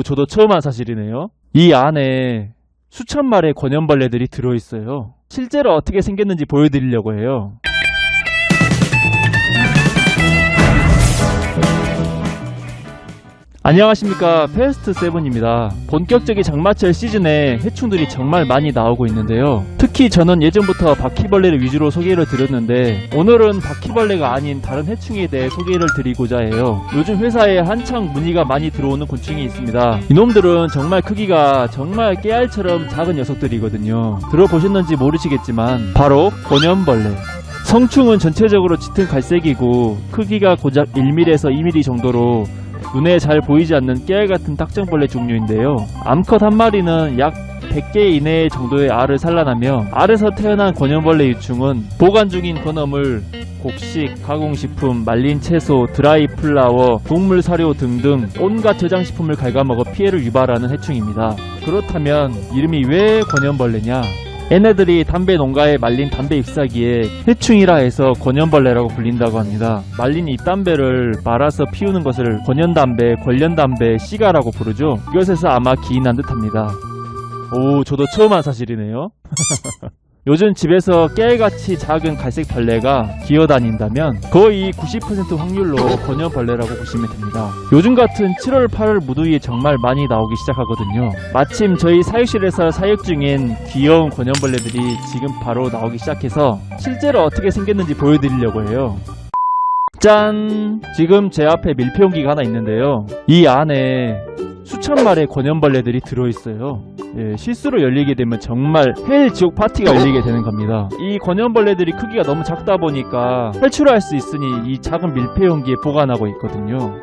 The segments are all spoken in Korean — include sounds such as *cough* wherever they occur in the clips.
오, 저도 처음 한 사실이네요. 이 안에 수천 마리의 권연벌레들이 들어있어요. 실제로 어떻게 생겼는지 보여드리려고 해요. 안녕하십니까 페스트 세븐입니다. 본격적인 장마철 시즌에 해충들이 정말 많이 나오고 있는데요. 특히 저는 예전부터 바퀴벌레를 위주로 소개를 드렸는데 오늘은 바퀴벌레가 아닌 다른 해충에 대해 소개를 드리고자 해요. 요즘 회사에 한창 문의가 많이 들어오는 곤충이 있습니다. 이놈들은 정말 크기가 정말 깨알처럼 작은 녀석들이거든요. 들어보셨는지 모르시겠지만 바로 곤연벌레. 성충은 전체적으로 짙은 갈색이고 크기가 고작 1mm에서 2mm 정도로 눈에 잘 보이지 않는 깨알 같은 딱정벌레 종류인데요. 암컷 한 마리는 약 100개 이내 정도의 알을 산란하며 알에서 태어난 권연벌레 유충은 보관 중인 건어물, 곡식, 가공식품, 말린 채소, 드라이 플라워, 동물 사료 등등 온갖 저장식품을 갉아먹어 피해를 유발하는 해충입니다. 그렇다면 이름이 왜 권연벌레냐? 얘네들이 담배 농가에 말린 담배 잎사귀에 해충이라 해서 권연벌레라고 불린다고 합니다. 말린 잎담배를 말아서 피우는 것을 권연담배, 권련담배, 씨가라고 부르죠. 이것에서 아마 기인한 듯합니다. 오, 저도 처음 한 사실이네요. *laughs* 요즘 집에서 깨알같이 작은 갈색 벌레가 기어다닌다면 거의 90% 확률로 권연벌레라고 보시면 됩니다. 요즘 같은 7월, 8월 무더위에 정말 많이 나오기 시작하거든요. 마침 저희 사육실에서 사육 중인 귀여운 권연벌레들이 지금 바로 나오기 시작해서 실제로 어떻게 생겼는지 보여드리려고 해요. 짠! 지금 제 앞에 밀폐용기가 하나 있는데요. 이 안에 수천 마리의 권연벌레들이 들어있어요. 예, 실수로 열리게 되면 정말 헬 지옥 파티가 열리게 되는 겁니다. 이 권연벌레들이 크기가 너무 작다 보니까 탈출할 수 있으니 이 작은 밀폐 용기에 보관하고 있거든요.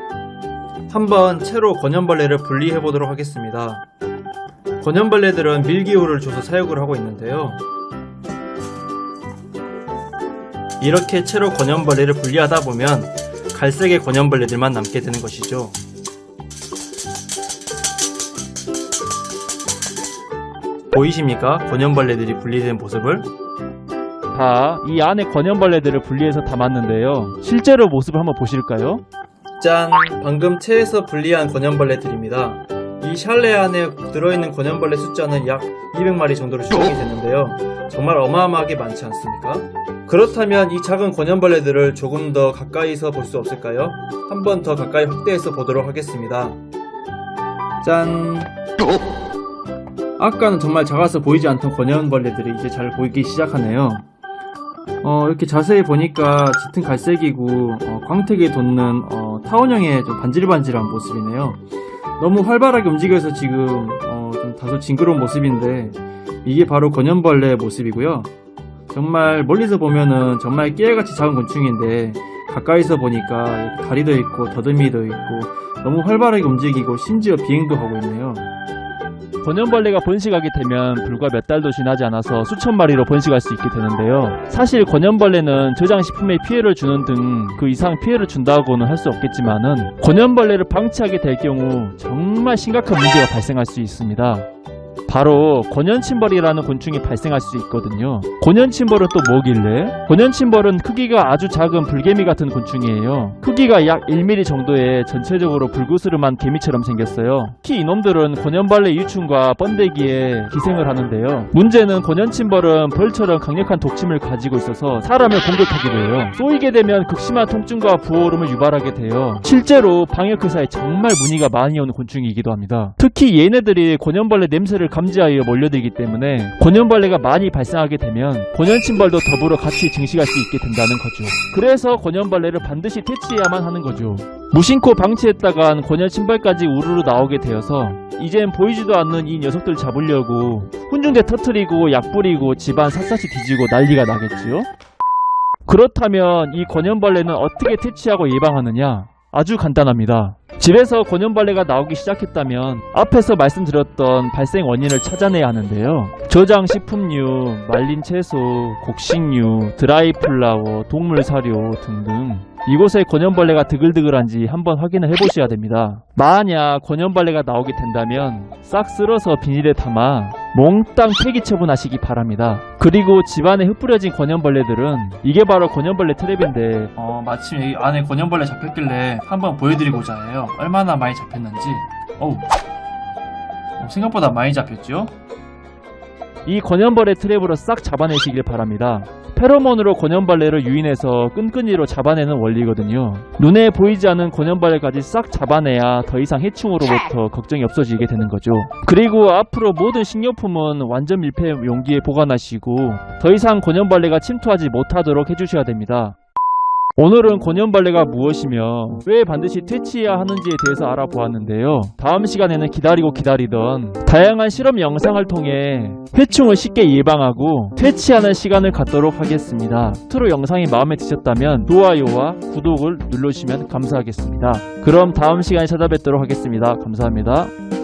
한번 채로 권연벌레를 분리해 보도록 하겠습니다. 권연벌레들은 밀기호를 줘서 사육을 하고 있는데요. 이렇게 채로 권연벌레를 분리하다 보면 갈색의 권연벌레들만 남게 되는 것이죠. 보이십니까? 권연벌레들이 분리된 모습을? 다 이 안에 권연벌레들을 분리해서 담았는데요. 실제로 모습을 한번 보실까요? 짠! 방금 체에서 분리한 권연벌레들입니다. 이 샬레 안에 들어있는 권연벌레 숫자는 약 200마리 정도로 추정이 되는데요. 정말 어마어마하게 많지 않습니까? 그렇다면 이 작은 권연벌레들을 조금 더 가까이서 볼 수 없을까요? 한번 더 가까이 확대해서 보도록 하겠습니다. 짠! 아까는 정말 작아서 보이지 않던 권연벌레들이 이제 잘 보이기 시작하네요. 어, 이렇게 자세히 보니까 짙은 갈색이고 어, 광택이 돋는 어, 타원형의 좀 반질반질한 모습이네요. 너무 활발하게 움직여서 지금 어, 좀 다소 징그러운 모습인데 이게 바로 권연벌레 모습이고요. 정말 멀리서 보면은 정말 깨알같이 작은 곤충인데 가까이서 보니까 다리도 있고 더듬이도 있고 너무 활발하게 움직이고 심지어 비행도 하고 있네요. 권연벌레가 번식하게 되면 불과 몇 달도 지나지 않아서 수천 마리로 번식할 수 있게 되는데요. 사실 권연벌레는 저장식품에 피해를 주는 등 그 이상 피해를 준다고는 할 수 없겠지만은 권연벌레를 방치하게 될 경우 정말 심각한 문제가 발생할 수 있습니다. 바로 권연침벌이라는 곤충이 발생할 수 있거든요. 권연침벌은 또 뭐길래? 권연침벌은 크기가 아주 작은 불개미 같은 곤충이에요. 크기가 약 1mm 정도의 전체적으로 불구스름한 개미처럼 생겼어요. 특히 이놈들은 권연벌레 유충과 번데기에 기생을 하는데요. 문제는 권연침벌은 벌처럼 강력한 독침을 가지고 있어서 사람을 공격하기도 해요. 쏘이게 되면 극심한 통증과 부어오름을 유발하게 돼요. 실제로 방역회사에 정말 문의가 많이 오는 곤충이기도 합니다. 특히 얘네들이 권연벌레 냄새를 감지하여 몰려들기 때문에 권연벌레가 많이 발생하게 되면 권연침벌도 더불어 같이 증식할 수 있게 된다는 거죠. 그래서 권연벌레를 반드시 퇴치해야만 하는 거죠. 무심코 방치했다간 권연침벌까지 우르르 나오게 되어서 이젠 보이지도 않는 이 녀석들 잡으려고 훈중대 터트리고 약 뿌리고 집안 샅샅이 뒤지고 난리가 나겠지요? 그렇다면 이 권연벌레는 어떻게 퇴치하고 예방하느냐? 아주 간단합니다. 집에서 권연벌레가 나오기 시작했다면 앞에서 말씀드렸던 발생 원인을 찾아내야 하는데요. 저장 식품류, 말린 채소, 곡식류, 드라이 플라워, 동물 사료 등등 이곳에 권연벌레가 드글드글한지 한번 확인을 해보셔야 됩니다. 만약 권연벌레가 나오게 된다면 싹 쓸어서 비닐에 담아 몽땅 폐기 처분하시기 바랍니다. 그리고 집안에 흩뿌려진 권연벌레들은 이게 바로 권연벌레 트랩인데 어, 마침 여기 안에 권연벌레 잡혔길래 한번 보여드리고자 해요. 얼마나 많이 잡혔는지. 어우, 생각보다 많이 잡혔죠? 이 권연벌의 트랩으로 싹 잡아내시길 바랍니다. 페로몬으로 권연벌레를 유인해서 끈끈이로 잡아내는 원리거든요. 눈에 보이지 않는 권연벌레까지 싹 잡아내야 더 이상 해충으로부터 걱정이 없어지게 되는 거죠. 그리고 앞으로 모든 식료품은 완전 밀폐 용기에 보관하시고 더 이상 권연벌레가 침투하지 못하도록 해주셔야 됩니다. 오늘은 권연벌레가 무엇이며 왜 반드시 퇴치해야 하는지에 대해서 알아보았는데요. 다음 시간에는 기다리고 기다리던 다양한 실험 영상을 통해 해충을 쉽게 예방하고 퇴치하는 시간을 갖도록 하겠습니다. 트로 영상이 마음에 드셨다면 좋아요와 구독을 눌러주시면 감사하겠습니다. 그럼 다음 시간에 찾아뵙도록 하겠습니다. 감사합니다.